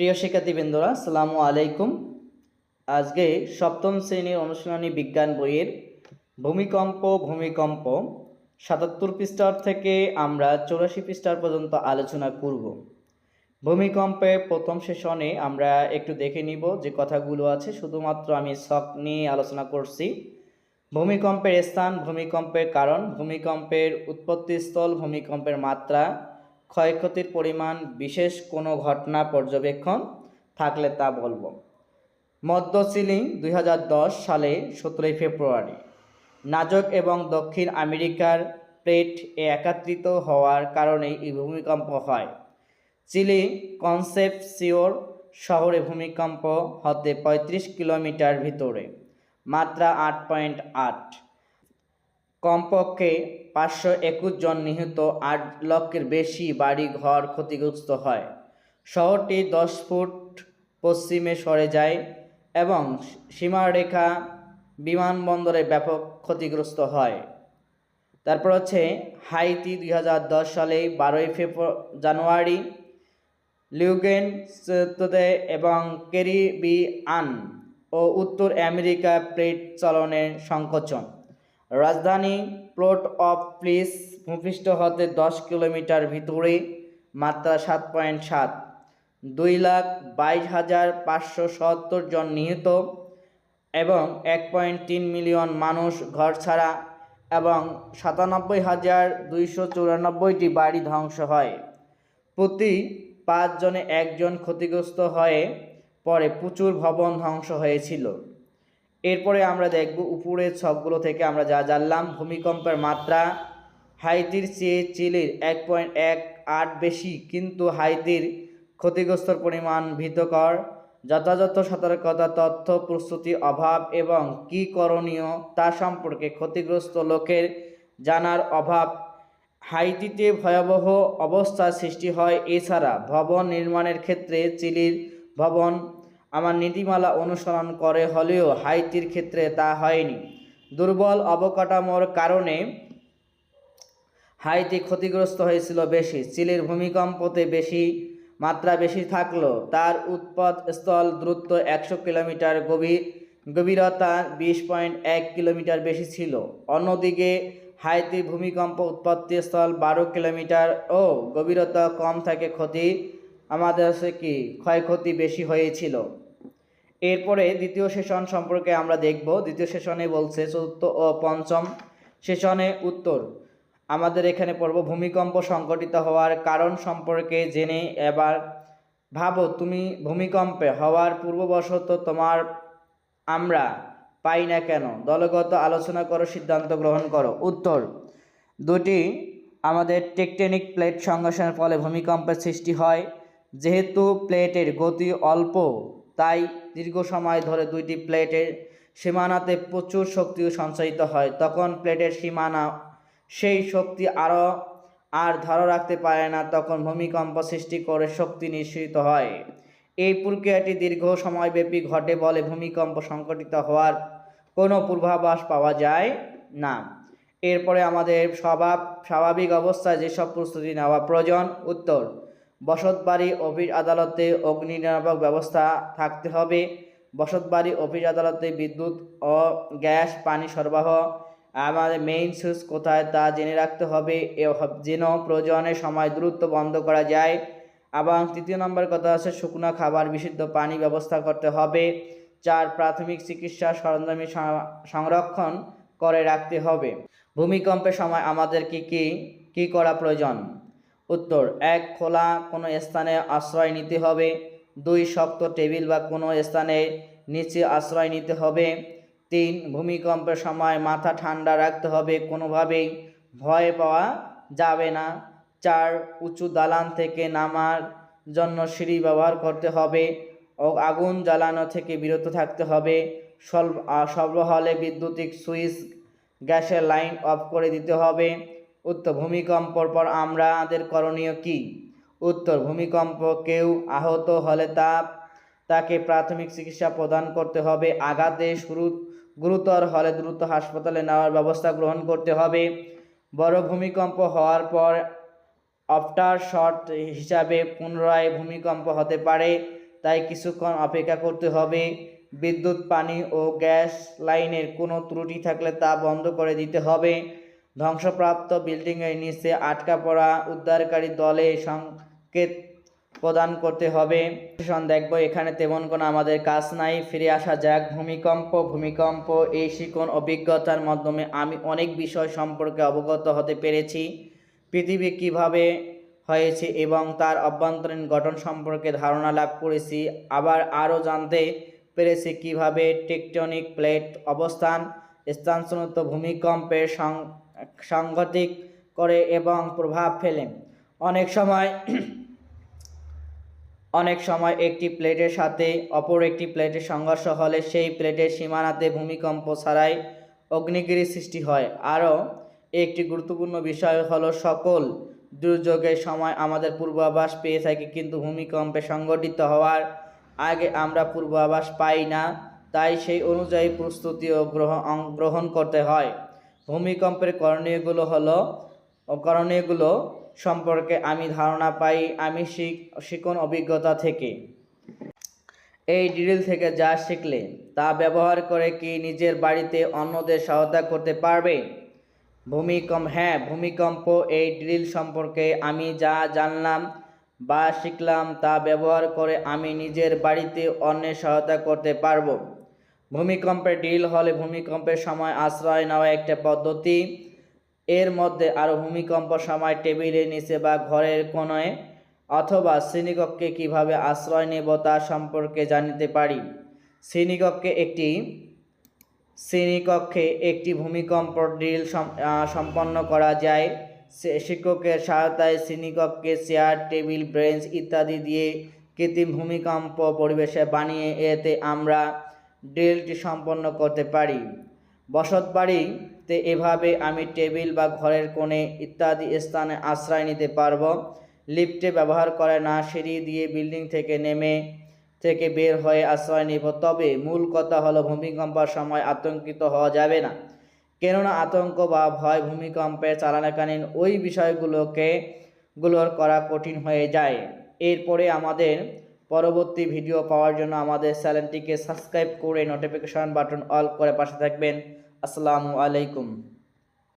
প্রিয় শিক্ষার্থীবৃন্দরা, আসসালামু আলাইকুম। আজকে সপ্তম শ্রেণির অনুশীলনী বিজ্ঞান বইয়ের ভূমিকম্প ভূমিকম্প সাতাত্তর পৃষ্ঠার থেকে আমরা চৌরাশি পৃষ্ঠার পর্যন্ত আলোচনা করব। ভূমিকম্পে প্রথম সেশনে আমরা একটু দেখে নিব যে কথাগুলো আছে, শুধুমাত্র আমি শখ নিয়ে আলোচনা করছি। ভূমিকম্পের স্থান, ভূমিকম্পের কারণ, ভূমিকম্পের উৎপত্তিস্থল, ভূমিকম্পের মাত্রা ক্ষয়ক্ষতির পরিমাণ বিশেষ কোনো ঘটনা পর্যবেক্ষণ থাকলে তা বলব। মধ্য সিলিং দুই সালে সতেরোই ফেব্রুয়ারি। নাজক এবং দক্ষিণ আমেরিকার প্লেট এ একাত্রিত হওয়ার কারণেই এই ভূমিকম্প হয়। চিলি কনসেপ্ট কনসেপসিওর শহরে ভূমিকম্প হতে পঁয়ত্রিশ কিলোমিটার ভিতরে, মাত্রা আট পয়েন্ট আট। কমপক্ষে পাঁচশো একুশ জন নিহত, আট লক্ষের বেশি বাড়ি ঘর ক্ষতিগ্রস্ত হয়। শহরটি দশ ফুট পশ্চিমে সরে যায় এবং সীমারেখা বিমানবন্দরে ব্যাপক ক্ষতিগ্রস্ত হয়। তারপর হচ্ছে হাইতি দুই হাজার দশ সালে বারোই ফেব্রুয়ারি জানুয়ারি, লিউগেন এবং ক্যারিবিয়ান ও উত্তর আমেরিকা প্লেট চলনের সংকোচন। রাজধানী প্লোট অফ প্লিস ভূপৃষ্ঠ হতে দশ কিলোমিটার ভিতরে, মাত্রা সাত পয়েন্ট সাত। দুই লাখ বাইশ হাজার পাঁচশো সত্তর জন নিহত এবং এক পয়েন্ট তিন মিলিয়ন মানুষ ঘর ছাড়া এবং সাতানব্বই হাজার দুইশো চুরানব্বইটি বাড়ি ধ্বংস হয়। প্রতি পাঁচজনে একজন ক্ষতিগ্রস্ত হয়ে পরে প্রচুর ভবন ধ্বংস হয়েছিল। এরপরে আমরা দেখব উপরের ছকগুলো থেকে আমরা যা জানলাম, ভূমিকম্পের মাত্রা। হাইতির চেয়ে চিলির এক পয়েন্ট এক আট বেশি, কিন্তু হাইতির ক্ষতিগ্রস্তর পরিমাণ ভীতকর। যথাযথ সতর্কতা, তথ্য, প্রস্তুতি, অভাব এবং কী করণীয় তা সম্পর্কে ক্ষতিগ্রস্ত লোকের জানার অভাব। হাইতিতে ভয়াবহ অবস্থার সৃষ্টি হয় এছাড়া ভবন নির্মাণের ক্ষেত্রে চিলির ভবন আমার নীতিমালা অনুসরণ করে হলেও হাইতির ক্ষেত্রে তা হয়নি। দুর্বল অবকাঠামোর কারণে হাইতি ক্ষতিগ্রস্ত হয়েছিল বেশি, চিলির ভূমিকম্পতে বেশি মাত্রা বেশি থাকলেও তার উৎপদ স্থল দ্রুত একশো কিলোমিটার, গভীর, গভীরতা বিশ পয়েন্ট এক কিলোমিটার বেশি ছিল। অন্যদিকে, হাইতি ভূমিকম্প উৎপত্তি স্থল বারো কিলোমিটার ও গভীরতা কম থাকে, ক্ষতি আমাদের কি ক্ষয়ক্ষতি বেশি হয়েছিল? এরপরে দ্বিতীয় সেশন সম্পর্কে আমরা দেখব। দ্বিতীয় সেশনে বলছে চতুর্থ ও পঞ্চম সেশনে উত্তর। আমাদের এখানে পড়ব ভূমিকম্প সংঘটিত হওয়ার কারণ সম্পর্কে জেনে এবার ভাবো, তুমি ভূমিকম্পে হওয়ার পূর্ববশত তোমার আমরা পাই না কেন? দলগত আলোচনা করো, সিদ্ধান্ত গ্রহণ করো। উত্তর, দুটি আমাদের টেকটেনিক প্লেট সংঘর্ষের ফলে ভূমিকম্পের সৃষ্টি হয়। যেহেতু প্লেটের গতি অল্প তাই দীর্ঘ সময় ধরে দুইটি প্লেটের সীমানাতে প্রচুর শক্তি সঞ্চারিত হয়। তখন প্লেটের সীমানা সেই শক্তি আরও আর ধরে রাখতে পারে না, তখন ভূমিকম্প সৃষ্টি করে শক্তি নিঃসৃত হয়। এই প্রক্রিয়াটি দীর্ঘ সময়ব্যাপী ঘটে বলে ভূমিকম্প সংঘটিত হওয়ার কোনো পূর্বাভাস পাওয়া যায় না। এরপরে আমাদের স্বভাব স্বাভাবিক অবস্থায় যেসব প্রস্তুতি নেওয়া প্রয়োজন, উত্তর বসতবাড়ি, অফিস আদালতে অগ্নি নিরাপক ব্যবস্থা থাকতে হবে। বসতবাড়ি, অফিস আদালতে বিদ্যুৎ ও গ্যাস, পানি সরবরাহ। আমাদের মেইন সুইচ কোথায় তা জেনে রাখতে হবে। যেন প্রয়োজনের সময় দ্রুত বন্ধ করা যায়। এবং তৃতীয় নম্বর কথা আছে শুকনো খাবার, বিশুদ্ধ পানি ব্যবস্থা করতে হবে। চার, প্রাথমিক চিকিৎসা সরঞ্জামী সংরক্ষণ করে রাখতে হবে। ভূমিকম্পের সময় আমাদের কি কি কি করা প্রয়োজন? উত্তর, এক খোলা কোনো স্থানে আশ্রয় নিতে হবে। দুই, শক্ত টেবিল বা কোনো স্থানে নিচে আশ্রয় নিতে হবে। তিন, ভূমিকম্পের সময় মাথা ঠান্ডা রাখতে হবে। কোনোভাবেই ভয় পাওয়া যাবে না। চার, উঁচু দালান থেকে নামার জন্য সিঁড়ি ব্যবহার করতে হবে। ও আগুন জ্বালানো থেকে বিরত থাকতে হবে। সর্ব সর্বহলে বিদ্যুতিক সুইচ গ্যাসের লাইন অফ করে দিতে হবে। উত্তর ভূমিকম্পর পর আমাদের করণীয় কি? উত্তর, ভূমিকম্প কেউ আহত হলে তা, তাকে প্রাথমিক চিকিৎসা প্রদান করতে হবে। আঘাতে শুরু, গুরুতর হলে দ্রুত হাসপাতালে নেওয়ার ব্যবস্থা গ্রহণ করতে হবে। বড় ভূমিকম্প হওয়ার পর আফটার শট হিসাবে পুনরায় ভূমিকম্প হতে পারে, তাই কিছুক্ষণ অপেক্ষা করতে হবে। বিদ্যুৎ, পানি ও গ্যাস লাইনের কোনো ত্রুটি থাকলে তা বন্ধ করে দিতে হবে। ধ্বংসপ্রাপ্ত বিল্ডিংয়ের নিচে আটকা পড়া উদ্ধারকারী দলে সংকেত প্রদান করতে হবে। শোন দেখব, এখানে তেমন কোনো আমাদের কাজ নাই। ফিরে আসা যাক, ভূমিকম্প ভূমিকম্প, এই শিকন অভিজ্ঞতার মাধ্যমে আমি অনেক বিষয় সম্পর্কে অবগত হতে পেরেছি। পৃথিবী কীভাবে হয়েছে এবং তার অভ্যন্তরীণ গঠন সম্পর্কে ধারণা লাভ করেছি। আবার আরও জানতে পেরেছি কীভাবে টেকটনিক প্লেট অবস্থান, স্থানচ্যুত ভূমিকম্পের সং- সাংঘাতিক করে এবং প্রভাব ফেলে। অনেক সময় অনেক সময় একটি প্লেটের সাথে অপর একটি প্লেটের সংঘর্ষ হলে সেই প্লেটের সীমানাতে ভূমিকম্প ছাড়াই অগ্নিগিরি সৃষ্টি হয়। আরও একটি গুরুত্বপূর্ণ বিষয় হলো সকল দুর্যোগের সময় আমাদের পূর্বাভাস পেয়ে থাকি, কিন্তু ভূমিকম্পে সংঘটিত হওয়ার আগে আমরা পূর্বাভাস পাই না, তাই সেই অনুযায়ী প্রস্তুতিও গ্রহণ গ্রহণ করতে হয়। ভূমিকম্পের করণীয়গুলো হলো করণীয়গুলো সম্পর্কে আমি ধারণা পাই আমি শিকন অভিজ্ঞতা থেকে। এই ড্রিল থেকে যা শিখলে, তা ব্যবহার করে কি নিজের বাড়িতে অন্যদের সহায়তা করতে পারবে? ভূমিকম্প হ্যাঁ ভূমিকম্প এই ড্রিল সম্পর্কে আমি যা জানলাম বা শিখলাম তা ব্যবহার করে আমি নিজের বাড়িতে অন্যের সহায়তা করতে পারব। ভূমিকম্পের ডিল হলে ভূমিকম্পের সময় আশ্রয় নেওয়া একটা পদ্ধতি। এর মধ্যে আরও ভূমিকম্প সময় টেবিলের নিচে বা ঘরের কোণে অথবা শ্রেণীকক্ষে কীভাবে আশ্রয় নেব তা সম্পর্কে জানিতে পারি। শ্রেণীকক্ষে একটি শ্রেণীকক্ষে একটি ভূমিকম্প ড্রিল সম্পন্ন করা যায়। শিক্ষকের সহায়তায় শ্রেণীকক্ষে চেয়ার, টেবিল, ব্রেঞ্চ ইত্যাদি দিয়ে কৃত্রিম ভূমিকম্প পরিবেশে বানিয়ে এতে আমরা ড্রিলটি সম্পন্ন করতে পারি। বসত বাড়িতে এভাবে আমি টেবিল বা ঘরের কোণে ইত্যাদি স্থানে আশ্রয় নিতে পারব। লিফটে ব্যবহার করে না সিঁড়ি দিয়ে বিল্ডিং থেকে নেমে থেকে বের হয়ে আশ্রয় নিব। তবে মূল কথা হলো ভূমিকম্পের সময় আতঙ্কিত হওয়া যাবে না। কেননা আতঙ্ক বা ভয় ভূমিকম্পে চালানোকালীন ওই বিষয়গুলোকে গুলোর করা কঠিন হয়ে যায়। এরপরে আমাদের পরবর্তী ভিডিও পাওয়ার জন্য আমাদের চ্যানেলটিকে সাবস্ক্রাইব করে নোটিফিকেশন বাটন অল করে পাশে থাকবেন। আসসালামু আলাইকুম।